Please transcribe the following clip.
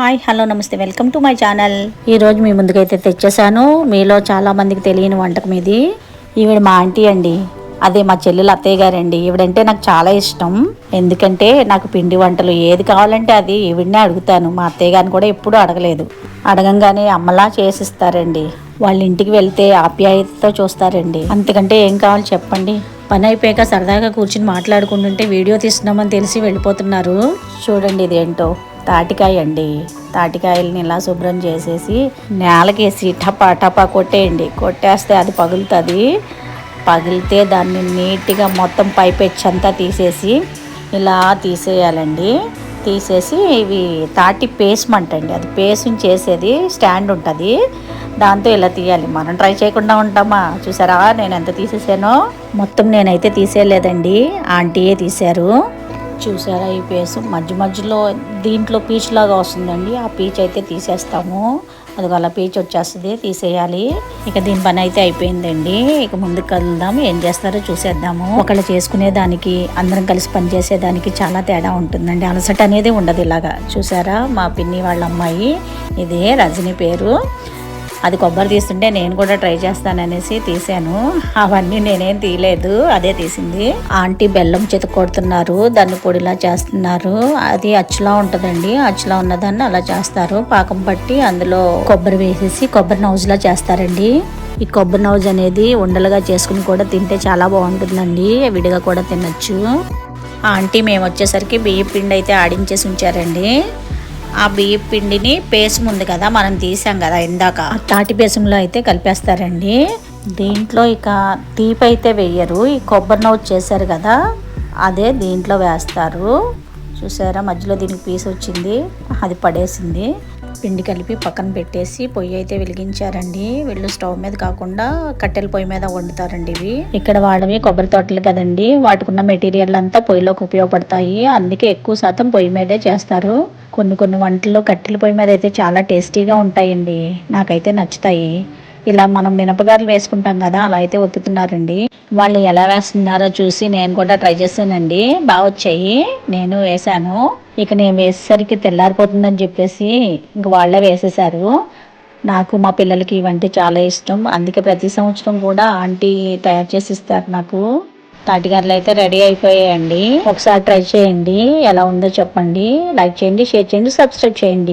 Hi hello నమస్తే welcome to my channel. ఈరోజు మీ ముందుకైతే తెచ్చేసాను. మీలో చాలామందికి తెలియని వంటకం ఇది. ఈవిడ మా ఆంటీ అండి. అదే మా చెల్లెలు అత్తయ్య గారండి ఈవిడంటే నాకు చాలా ఇష్టం. ఎందుకంటే నాకు పిండి వంటలు ఏది కావాలంటే అది ఈవిడనే అడుగుతాను. మా అత్తయ్య గారిని కూడా ఎప్పుడూ అడగలేదు. అడగంగానే అమ్మలా చేసిస్తారండి. వాళ్ళ ఇంటికి వెళ్తే ఆప్యాయతతో చూస్తారండి. అంతకంటే ఏం కావాలి చెప్పండి? పని అయిపోయాక సరదాగా కూర్చుని మాట్లాడుకుంటుంటే వీడియో తీస్తున్నామని తెలిసి వెళ్ళిపోతున్నారు. చూడండి ఇదేంటో. తాటికాయ అండి. తాటికాయలని ఇలా శుభ్రం చేసేసి నేలకేసి టపా టపా కొట్టేయండి. కొట్టేస్తే అది పగులుతుంది. పగిలితే దాన్ని నీట్గా మొత్తం పైపెచ్చంతా తీసేసి ఇలా తీసేయాలండి. తీసేసి ఇవి తాటి పేస్మంటండి అది పేసుని చేసేది స్టాండ్ ఉంటుంది. దాంతో ఇలా తీయాలి. మనం ట్రై చేయకుండా ఉంటామా? చూసారా? నేను ఎంత తీసేసానో? మొత్తం నేనైతే తీసేయలేదండి. ఆంటీయే తీశారు. చూసారా ఈ పేసు? మధ్య మధ్యలో దీంట్లో పీచ్ లాగా వస్తుందండి. ఆ పీచ్ అయితే తీసేస్తాము. అది అలా పీచ్ వచ్చేస్తుంది. తీసేయాలి. ఇక దీని పని అయితే అయిపోయిందండి. ఇక ముందుకు కలుద్దాం ఏం చేస్తారో చూసేద్దాము. ఒకళ్ళు చేసుకునే దానికి అందరం కలిసి పని చేసేదానికి చాలా తేడా ఉంటుందండి. అలసట అనేది ఉండదు ఇలాగా. చూసారా మా పిన్ని వాళ్ళ అమ్మాయి? ఇదే రజని పేరు. అది కొబ్బరి తీస్తుంటే నేను కూడా ట్రై చేస్తాననేసి తీసాను. అవన్నీ నేనేం తీయలేదు అదే తీసింది. ఆంటీ బెల్లం కొడుతున్నారు దాన్ని పొడిలా చేస్తున్నారు. అది అచ్చులా ఉంటుందండి అచ్చులా ఉన్నదాన్ని అలా చేస్తారు. పాకం పట్టి అందులో కొబ్బరి వేసేసి కొబ్బరి నౌజులా చేస్తారండి. ఈ కొబ్బరి నౌజ్ అనేది ఉండలుగా చేసుకుని కూడా తింటే చాలా బాగుంటుందండి విడిగా కూడా తినచ్చు. ఆంటీ మేము వచ్చేసరికి బియ్య పిండి అయితే ఆడించేసి ఉంచారండి. ఆ బియ్య పిండిని పేసం ఉంది కదా మనం తీసాం కదా ఇందాక. తాటి పేసంలో అయితే కలిపేస్తారండి. దీంట్లో ఇక తీపి అయితే వేయరు. ఈ కొబ్బరి నవ్వు చేశారు కదా అదే దీంట్లో వేస్తారు. చూసారా మధ్యలో దీనికి పీస్ వచ్చింది అది పడేసింది. పిండి కలిపి పక్కన పెట్టేసి పొయ్యి అయితే వెలిగించారండి. వీళ్ళు స్టవ్ మీద కాకుండా కట్టెల పొయ్యి మీద వండుతారండి ఇవి. ఇక్కడ వాడవి కొబ్బరి తోటలు కదండి. వాటికున్న మెటీరియల్ అంతా పొయ్యిలోకి ఉపయోగపడతాయి. అందుకే ఎక్కువ శాతం పొయ్యి మీదే చేస్తారు. కొన్ని కొన్ని వంటలు కట్టెల పొయ్యి మీద అయితే చాలా టేస్టీగా ఉంటాయండి. నాకైతే నచ్చుతాయి. ఇలా మనం మినపగారలు వేసుకుంటాం కదా అలా అయితే ఒత్తుతున్నారండి. వాళ్ళు ఎలా వేస్తున్నారో చూసి నేను కూడా ట్రై చేశానండి. బాగా వచ్చాయి నేను వేసాను ఇక నేను వేసేసరికి తెల్లారిపోతుందని చెప్పేసి ఇంక వాళ్ళే వేసేసారు నాకు మా పిల్లలకి ఇవంటే చాలా ఇష్టం. అందుకే ప్రతి సంవత్సరం కూడా ఆంటీ తయారు చేసి ఇస్తారు నాకు. తాటిగారులు అయితే రెడీ అయిపోయాయండి. ఒకసారి ట్రై చేయండి. ఎలా ఉందో చెప్పండి. లైక్ చేయండి షేర్ చేయండి సబ్స్క్రైబ్ చేయండి.